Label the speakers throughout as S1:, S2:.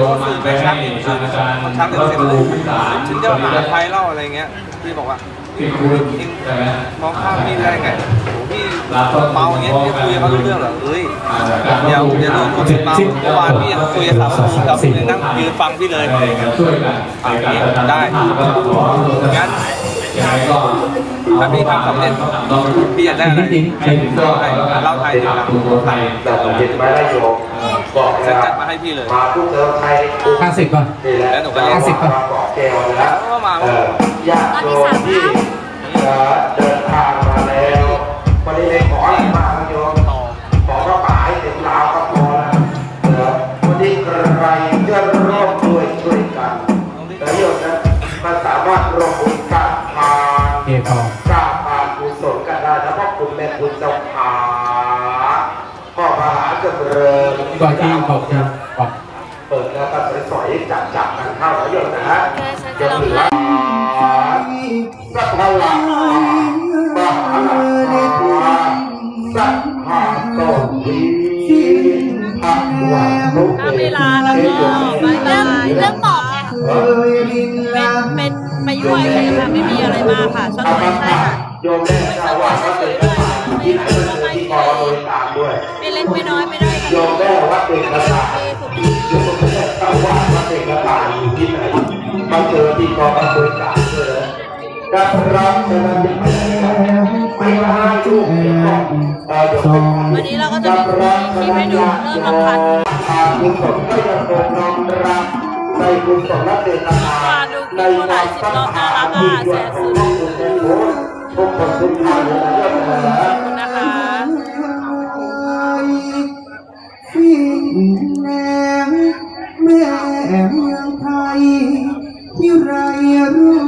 S1: ก็สื่อไปชักสื่อไปชักชักเดี๋ยวเสร็จเลยถึงจะหาใครเล่าอะไรเงี้ยพี่บอกว่า
S2: ที่คุณใช่ไหม
S1: มองข้ามพี่ได้ไงโอ้พี่เมาอย่างเงี้ยพี่คุยกับเขารู้เรื่องเหรอเอ้ยอย่าอย่าดูถูกเมาเมื่อวานพี่ยังคุยกับสาวคุณกับพี่นั่งยืนฟังพี่เลย
S2: ช่วยกันในการพัฒน
S1: ได้
S2: ก็ขอให้ทุกท่าน
S1: งั้น
S2: ยังไงก็
S1: ถ้าพี่ทำสำเร็จพี่อยากได้อะไร
S2: ให้ถึงก็แล้
S1: เล่าไทยดีนะ
S2: ทำตัวไทย
S3: แต่ผมเห็นไหมล่โยม
S1: ฉั
S3: แล้
S1: น
S3: ว
S1: จัดมาให้พี่เลย
S3: มาพูดเจอไทย
S4: ห้าสิบป่ะ
S3: นี่แหละ
S1: แล้วหนูก็เรียก
S3: ห้าสิบป่ะบอกแกวนะ
S1: ก็มา
S3: เออญาติโยมที่จะเดินทางมาแล้ววันนี้ไม่ขออะไรมากนะโยม
S1: ต่อ
S3: ขอพระป่าให้ถึงลาวก็พอแล้วเออวันนี้ใครจะร่วมด้วยช่วยกันแล้วโยมนะมันสามารถร่วมบุญสร้างทาน
S4: เอพอ
S3: สร้างทานกุศลกันได้นะเพราะคุณแม่คุณเจ้าขาพ่อมหา จำเริญ
S4: ก่อนที่บอกที่บอก
S3: เปิดแล้วก็สวยๆจับจับกันเข้าแล้วโยมนะฮะ
S5: ฉันจะร้องไห้
S3: สัพพลังมหาลังสัพพะโตวิอัตวันทุก
S5: ถ้าเวลาแล้วก็บายบายเรื่องบอกไงเป็นเป็นมายุ่ยเลยค่ะไม่มีอะไรมากค่ะชอบ
S3: อา
S5: ไม่
S3: มา
S5: ใช่ค่ะ
S3: โยมแม่เจ้าว่าวัดเอกสาร ที่ไหนก็เจอที่กองบริการด้วย
S5: ไม่เล็กไม่น้อยไม่ได้
S3: โย
S5: ค่ะ
S3: มแม่วัดเอกสารโยมแม่เจ้าว่าวัดเอกสารอยู่ที่ไหนมาเจอที่กองบริการด้วยการรับจะนำอย่างไรไม่ว่าให้ลูกเดี๋ยวก่อนเอ่อเดี๋ยวเป็นการ
S5: วันนี้เราก็จะมีคลิปให้ดูเริ่มรำพัน
S3: ทางกุศลก็ยังคงน้อมรับในกุศลและเจตนาในวันพระมหากรุณาธิคุณทุกคนทุกท่านเลยนะโยมนะ
S6: เมืองไทยที่ไรรู้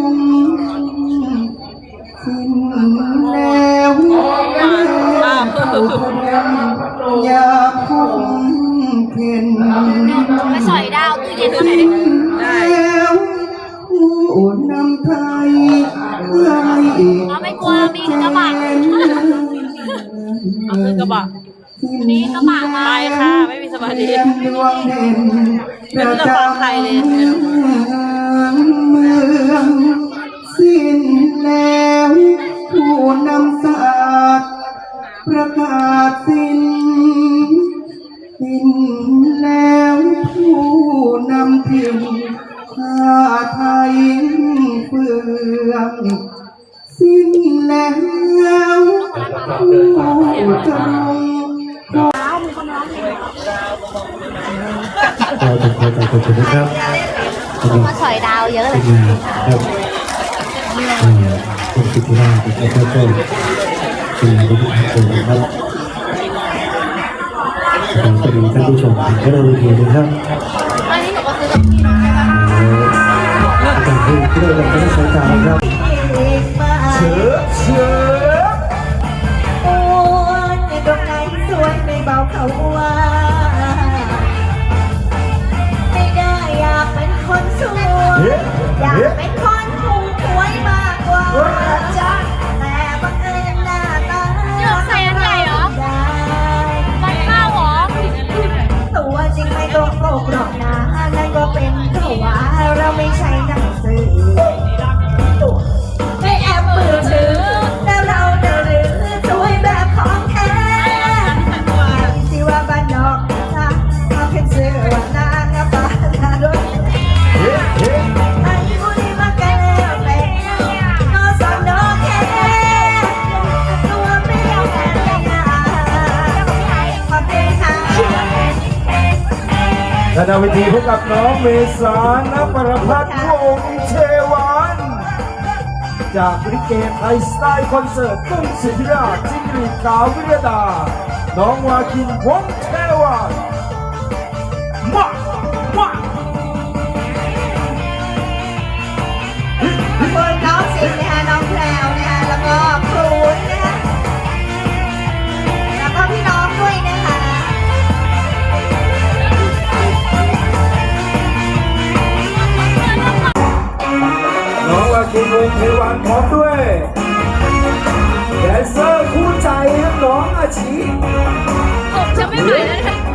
S5: คุ
S4: ณสิทธิราชนะครับก็เป็นงานที่ทุกคนนะครับขอสวัสดีท่านผู้ชมที่เราเรียนนะครับ
S5: อันนี้หนูก็ซื้อกับพี่นะ
S4: การที่เราจะได้ใช้การครับ
S7: โอ้ยตรงไหนสวยไม่เบาเขาว่าไม่ได้อยากเป็นคนสวยอยากเป็นคน และดาวิ
S8: ธีพบกับน้องเมษานประพัฒน์วงเชวันจากลิเกไทยสไตล์คอนเสิร์ตตุ้งสิทธิราชจิงรีดาววิรดา น้องวาคินวงเช วัน
S7: พร้อ
S8: มด้วยแดนเซอร์คู่ใจครับน้องอาชี
S5: ผมจะไม่ไหวแล้วนะ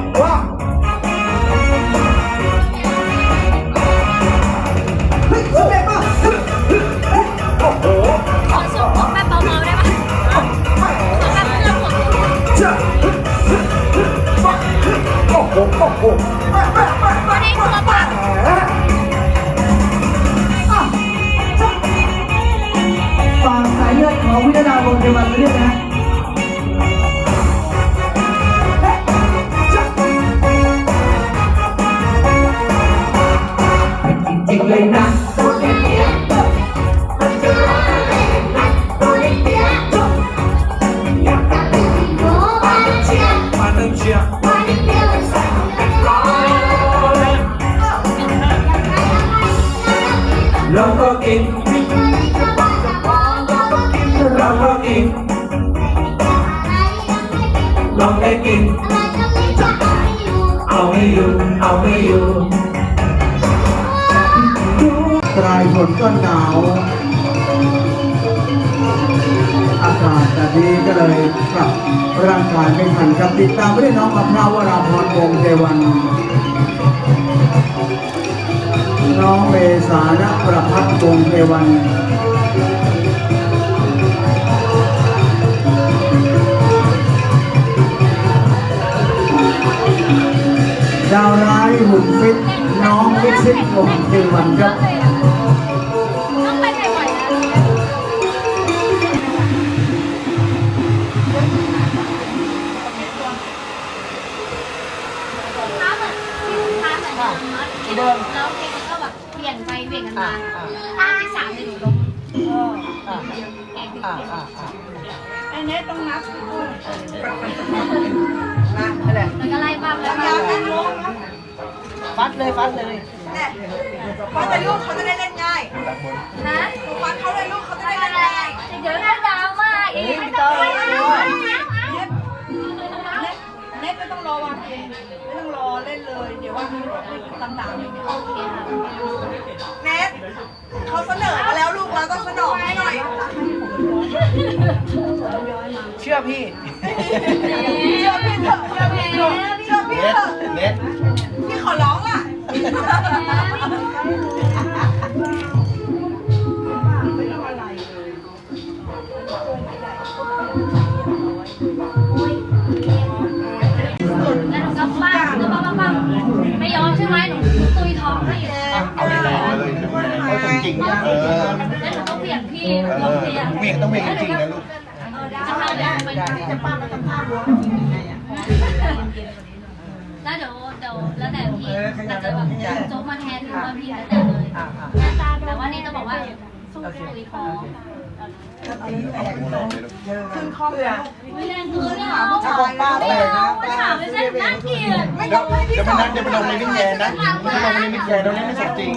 S9: ก็
S8: กินลองได้กิน เอาไม่อยู่เอาไม่อยู่
S10: ปลายฝนก็หนาว อากาศแบบนี้ก็เลยปรับร่างกายไม่ทันครับติดตามไม่ได้น้องกับพร้าวราพรวงเทวัน น้องเมษานประพัฒน์วงเทวันาวร้ายหุ่นฟิตน้องวิชิตวงศ์เทวันครับ
S11: ต้องไปไหนบ่อยนะ
S5: ค้าเหมือนค้าเหมือนเดิมเนาะเดิมแล้วเพลงมันก็แบบเปลี่ยนไปเปลี่ยนกันมาท่าที่สามเลยหนูลงไอ้เน็ตต้องนับ แล้วก็ไล่บ้างแล้วก็
S12: ฟัดเลยฟัดเลย
S13: เขาจะลูกเขาจะได้เล่นง่าย
S5: ฮะ
S13: ฟันเขาเลยลูกเขาจะได้เล่นง่าย
S5: เดี๋ยวก็ดาวมาอีกไม่ต้องไปแล้ว
S13: เน็ตไม่ต้องรอวางเองไม่ต้องรอเล่นเลย เดี๋ยววางตำหนักอย่างเดียว
S5: โอเคค่ะ
S13: เน็ตเขาเสนอมาแล้วลูกเราต้องสนองให้หน่อย
S12: เชื่อพี่
S13: เชื่อพี่เถอะเชื่อพี่เถอะเชื่อพี่เถอะ
S12: เน็ต
S13: พี่ขอร้องล่ะ
S5: แล้วหนูก็ปั้งก็ปั้งปั้งไม่ยอมใช่ไหมหนูตุยท้องให้เลย
S9: เอาไปเลยเอาจริงๆเออ
S5: แล้วหนู ต้องเปลี่ยนพี่หนูต้องเปลี่ยน
S9: เวียงต้องเวียงจริงๆนะลูก
S5: จะเข้าได้ไหมจะปั้งแล้วจะปั้งแล้วเดี๋ยวเดี๋ยวแล้วแต่พี่อาจจะแบบโจ๊กมาแทนหรือว่าพี่แล้วแต่เลยแต่ว่านี่ต้องบอกว่า สู้ตุยท้อง
S13: ขึ้นคล่อมแล้ว
S5: ไม่แรงเกินอะผู้ชายป้าเลยนะผู้าไม่ใช่น่าเกลียด
S13: ไม่ต้องให้พี่
S9: เดี๋ยว
S13: ส
S9: มั
S13: อนน
S9: นัดเดี๋ยวมันลงในมิกแกนนะมันลงในมิกแกนตรงนี้ไม่สมจริง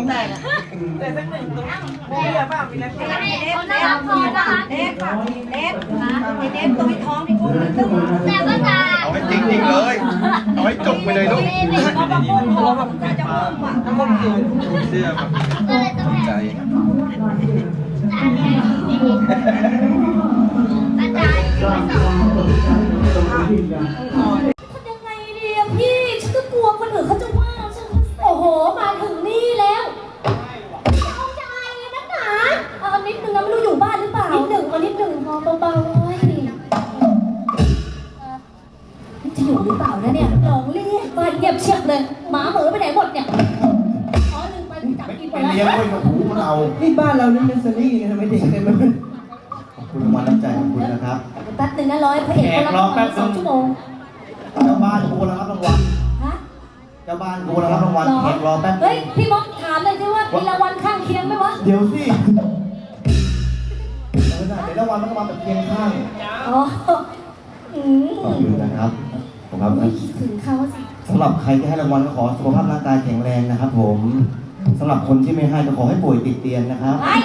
S5: เขาน่ารักพอนะคะ
S13: เน็ตเน็ตเน็ตตัวท้องนี่กูมันตึ้ง
S5: แต่ก็จะ
S9: เอาให้จริงๆเลยเอาให้จบไปเลยลูก
S13: เขามาพูดพอแบบจะพุ่งอะ
S12: เชื่อมัน
S5: เลยต้
S11: องแท
S10: น
S9: อาจา
S11: ร
S9: จ้าบ้านกูรับรางวัลแขกรอแป๊บ
S11: เฮ้ย พี่มดถามเลยสิว่ามีรางวัลข้างเคียงไหมวะ
S9: เดี๋ยวสิเดี๋ยวนะเดี๋ยวรางวัลมันก็มาแบบเคียงข้าง
S11: อ๋ออื
S9: ขอบ
S11: ม
S9: คุณนะครับผมครับ
S11: ไม่คิดถึงเขาสิ
S9: สำหรับใครที่ให้รางวัลก็ขอสุขภาพร่างกายแข็งแรงนะครับ ผมสำหรับคนที่ไม่ให้ก็ขอให้ป่วยติดเตียงนะครับ
S11: ไอ้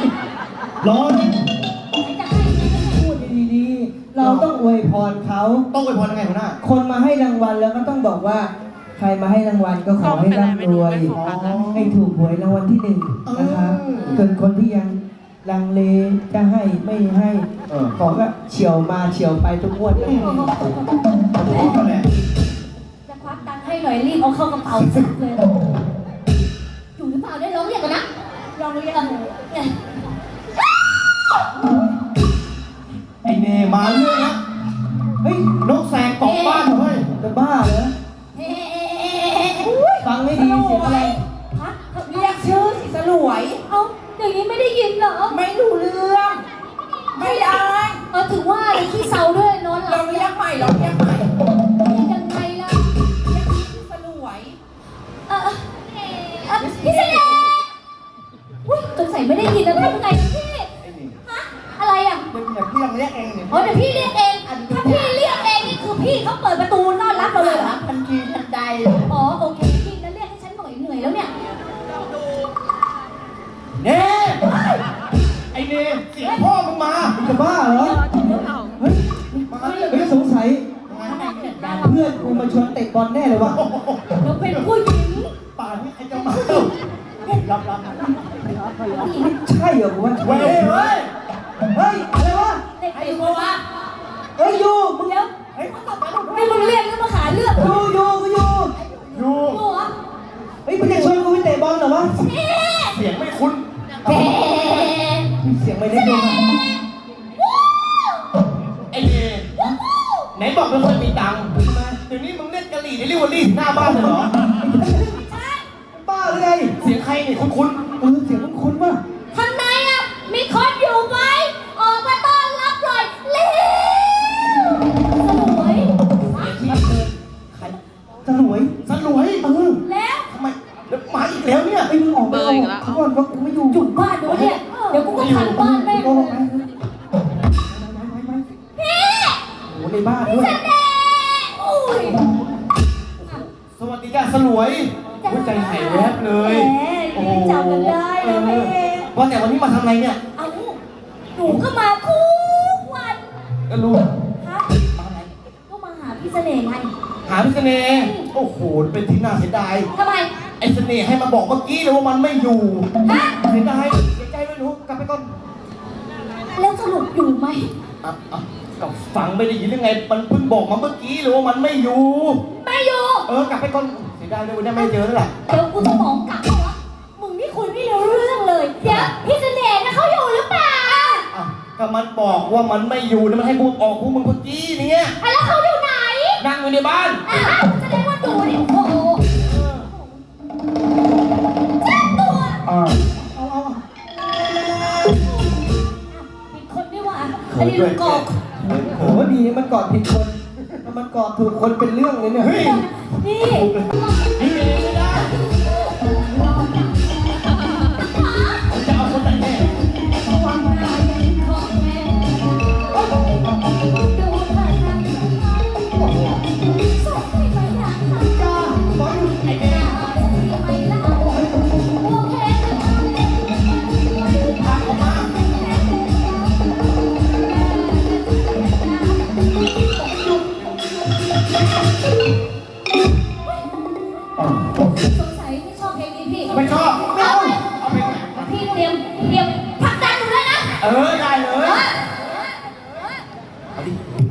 S9: ร้อน
S11: จะให้ไม่ให้พูด
S10: ดีๆ เราต้องอวยพรเขา
S9: ต้องไปพรยังไงหัวหน้า
S10: คนมาให้รางวัลแล้วก็ต้องบอกว่า ใครมาให้รางวัลก็ขอให้ร่ำรวยให้ถูกหวยรางวัลที่หนึ่งนะครับส่วนคนที่ยังลังเลจะให้ไม่ให้
S9: เออ
S10: ขอก็เฉียวมาเฉียวไปทุกงวดเลย
S9: พร้อมกันแหละ
S11: จะควักตังค์ให้หน่อยรีบเอาเข้ากระเป๋าซักเลยอยู่หรือเปล่าได้ร้องเรียกกันนะลองเรียกกันเนี่ย
S9: ไอเนมาเรื่องนะเฮ้ยนกแสกตกบ้านเหรอเฮ้ย
S10: จะบ้าเหรอ
S11: เอ๊ะ
S10: ฟั งไม่ดีเสียงอะไร
S11: ฮะเรียกชื่อสิสลวย เอ้าอย่างนี้ไม่ได้ยินเหรอ ไม่รู้เรื่อง ไม่ได้ เออถือว่าเลยขี้เศร้าด้วย
S9: จะบ้าเหรอเฮ้ยมาเฮ้ยสงสัย เพื่อนกูมาชวนเตะบอลแน่เลยวะ
S11: เราเป็นผู้หญิง
S9: ป่านนี้ใครจะมารับรับใช่เหรอกูว่าเฮ้ยเฮ้ยเฮ้ยอะไรวะ
S11: เด็กเป็นตัววะ
S9: เฮ้ยยูมึง
S11: เดี๋ยวไม่มึงเรียกแล้วมาหาเรื่อง
S9: ยูยูกูยูยู
S11: หัว
S9: เฮ้ยมึงจะชวนกูไปเตะบอลเหรอวะ
S11: เอ๊ะ
S9: เสียงไม่คุ้น
S11: แหม
S9: เสียงไม่ได้ยิ ไหนบอกเป็นคนมีตังค์เดี๋ยวนี้มึงเล่นกะหรี่ในลิเวอรี่หน้าบ้านเลยเหรอบ้าหรือไงเสียงใครเนี่ยคุ้นๆเออเสียงคุ้นๆป่ะ
S11: ข้างในอะ มีคนอยู่ไหมออกมาต้อนรับหน่อยเร็วสวย
S9: ใครสลวยสลวยเออ
S11: แล้ว
S9: ทำไมเดี๋ยวมาอีกแล้วเนี่ยไอ้มึงออกไปออกเขาก่อนว่ากูไม่อยู่
S11: หยุดบ้านเดี๋ยวเนี่ย เดี๋ยวกูก็พังบ้านแม่ง
S9: โอ้
S11: เล
S9: โห
S11: ยพี่
S9: ในบ้านด้วย
S11: แส
S9: สดีจ้าสลวยหัวใจหายแวบเลย
S11: แหมยังจำกันได้เลยแม่
S9: ว่าแต่วันนี้มาทำอะไรเนี่ย
S11: เอาหนูก็มาทุกวัน
S9: ก็รู้
S11: ฮะก็มาหาพี่เสน่ห์ไง
S9: หาพี่เสน่ห์โอ้โหเป็นที่น่าเสียดาย
S11: ทำไม
S9: ไอ้เสน่ห์ให้มาบอกเมื่อกี้เลยว่ามันไม่อยู่
S11: ฮะ
S9: เสียดายเสียใจด้วยหนูกลับไปก่อน
S11: แล้วสรุปอยู่ไหม
S9: อะอะก็ฟังไม่ได้ยินยังไง มันเพิ่งบอกมาเมื่อกี้เลยว่ามันไม่อยู่
S11: ไม่อยู่
S9: เออกลับไปก่อนเสียดายเลยวันนี้ไม่เจอแล้วแหละ
S11: เดี๋ยวกูจะมองกลับเพราะว่ามึงนี่คุยไม่รู้เรื่องเลย เดี๋ยวพี่เสน่ห์นะเขาอยู่หรือเปล่า
S9: อะก็มันบอกว่ามันไม่อยู่นะมันให้พูดออกพูดมึงเมื่อกี้เนี่ย
S11: อะแล้วเขาอยู่ไหน
S9: นั่งอยู่ในบ้าน
S11: อะแสดงว่าอยู่นี่โอ้โหแจ้งตัว
S9: อ่าเอาเอา
S11: ผิดคนนี่หว่าอันนี้ลูกกอก
S9: โหดีมันกอดผิดคนถ้ามันกอดถูกคนเป็นเรื่องเลยเนี่ยเฮ้ย
S11: นี่
S9: ไ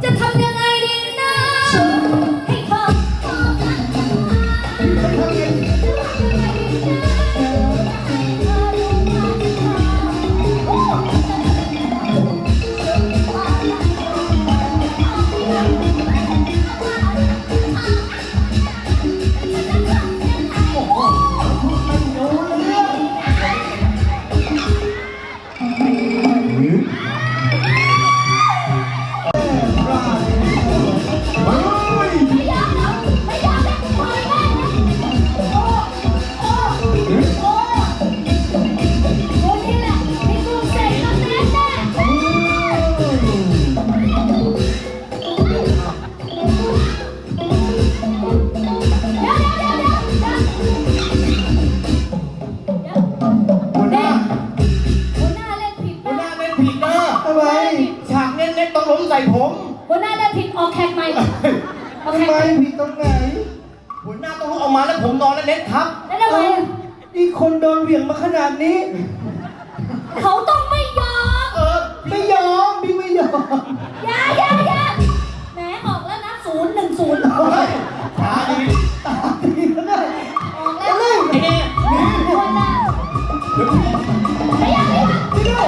S9: จะ
S11: ทำ
S9: ไม
S11: อะนี่
S9: คนโดนเหวี่ยงมาขนาดนี้
S11: เขาต้องไม่ยอม
S9: เออไม่ยอมพี่ไม่ยอม
S11: อย่าอย่าอย่าแหมออกแล้วนะศูนย์หนึ่งศูนย์อ
S9: เฮ้ยตาดีตาดีแล้วเนี่ย
S11: อกแล้ว
S9: เฮ้ยไอ้เนี่ย
S11: หัวหน้า
S9: เดี๋ยวพี่
S11: ไม่อยากไม่อยาก
S9: ไม่ได้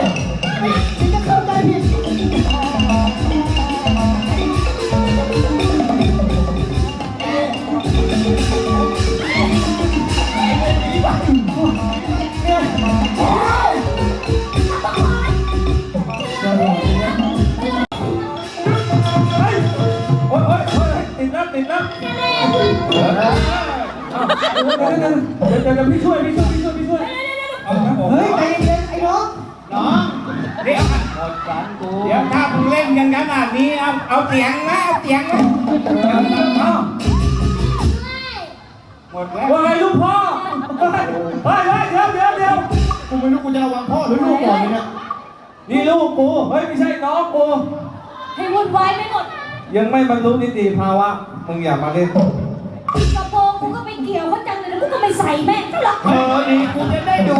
S9: ดี๋ยวเดี๋ยวพี่ช่วยพี่ช่วยพี่ช่วยพี่ช่วยเอาครับผม
S10: เฮ้ยใจเย็นๆไอ้น้อง
S9: น้องเดี๋ยวเดี๋ยวถ้ามึงเล่นกันขนาดนี้เอาเอาเสียงนะเอาเสียงนะเอาหมดแล้ว
S1: ว่าไงลูกพ่อเฮ้ยเฮ้ยเฮ้ยเดี๋ยวเดี๋ยวเดี๋ยว
S9: กูไม่รู้กูจะระวังพ่อหรือลูกก่อนเนี่ย
S1: นี่ลูกกูเฮ้ยไม่ใช่น้องกู
S11: ให้วุ่นวายไปหมด
S1: ยังไม่บรรลุนิติภาวะมึงอย่ามาเล่น
S11: กระโปรงกูก็ไปเกี่ยวเขาจังเลยแล้ว กูก็ไม่ใส่แม่งก็หรอก
S9: เออดีกูจะได้ดู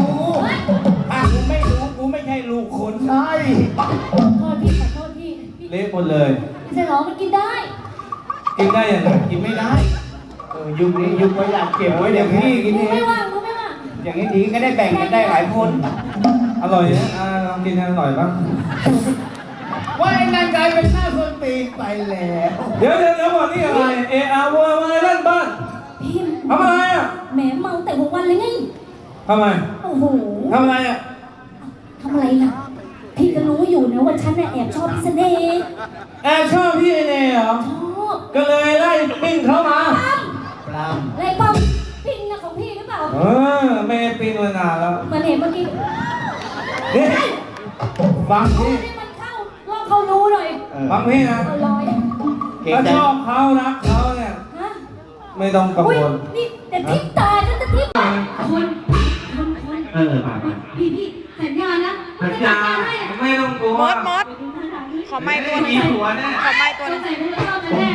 S9: ถ้ากูไม่ดูกูไม่ใช่ลูกคนใช่
S11: ขอโทษพี่ขอโทษพี่พี่
S1: เละหมดเลย
S11: ไม่ใช่หรอมันกินได้
S1: กินได้ยังไง
S9: กินไม่ได้เออยุคนี้ยุคไว้อยากเก็บไว้เดี๋ยวพี่กิน
S11: กู
S9: เอ
S11: ไม่
S9: ง
S11: ว่างกูไม่ว่าง
S9: อย่างนี้ดีก็ได้แบ่งกันได้หลายคน
S1: อร่อยนะอ่าลองกินให้อร่อยบ้าง
S9: ว่าไอ้นั่นกลายเป็นหน้าคนตีนไปแล้ว
S1: เดี๋ยวเดี๋ยวเดี๋ยวก่อนนี่อะไร เออาวัวมาเล่นบ้าน
S11: พี่
S1: ทำอะไรอะ
S11: แหมเมาแต่หัววันเลยไง
S1: ทำไม
S11: โอ้โห
S1: ทำอะไรอะ
S11: ทำอะไรล่ะ พี่ก็รู้อยู่นะว่าฉันน่ะแอบชอบพี่เสน่ห์
S1: แอบชอบพี่เอเน่เหรอ
S11: ชอบ
S1: ก็เลยไล่ปิ้งเข้ามา
S11: ปั๊ม
S9: ปลาม
S11: อะไรปั๊มพิงนะของพี่หรือเปล่า
S1: เออไม่ได้ปิ้งมานานแล้ว
S11: มันเห็นเมื่อกี้
S1: นี่ฟัง
S11: โอ้
S1: พี่
S11: ยให้มันเข้าลองเขารู้หน่อย
S1: ฟังพี่นะ
S11: เอาลอย
S9: เก่ง
S1: ถ้า
S9: ใจ
S1: ชอบเขารักเขาเนี่ย
S11: ฮะ
S1: ไม่ต้องกัง
S11: อุ้ยว
S1: ล
S11: นี่แต่ทิพตายก็จะทิพคนคนคน
S14: เออมามา
S11: พี่พี่สัญญานะ
S1: สัญญาไม่ต้องกลัว
S13: มดมดขอไม้ตัวหนึง
S1: มีหัวแน่
S13: ขอไม้ตัวหนึง
S11: ใส่ไม่ชอบแน่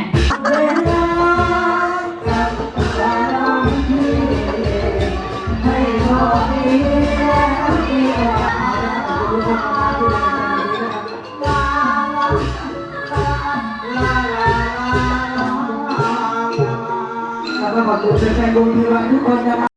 S9: แล้วก็ขอบคุณแฟนๆวงทีวันทุกคนนะครับ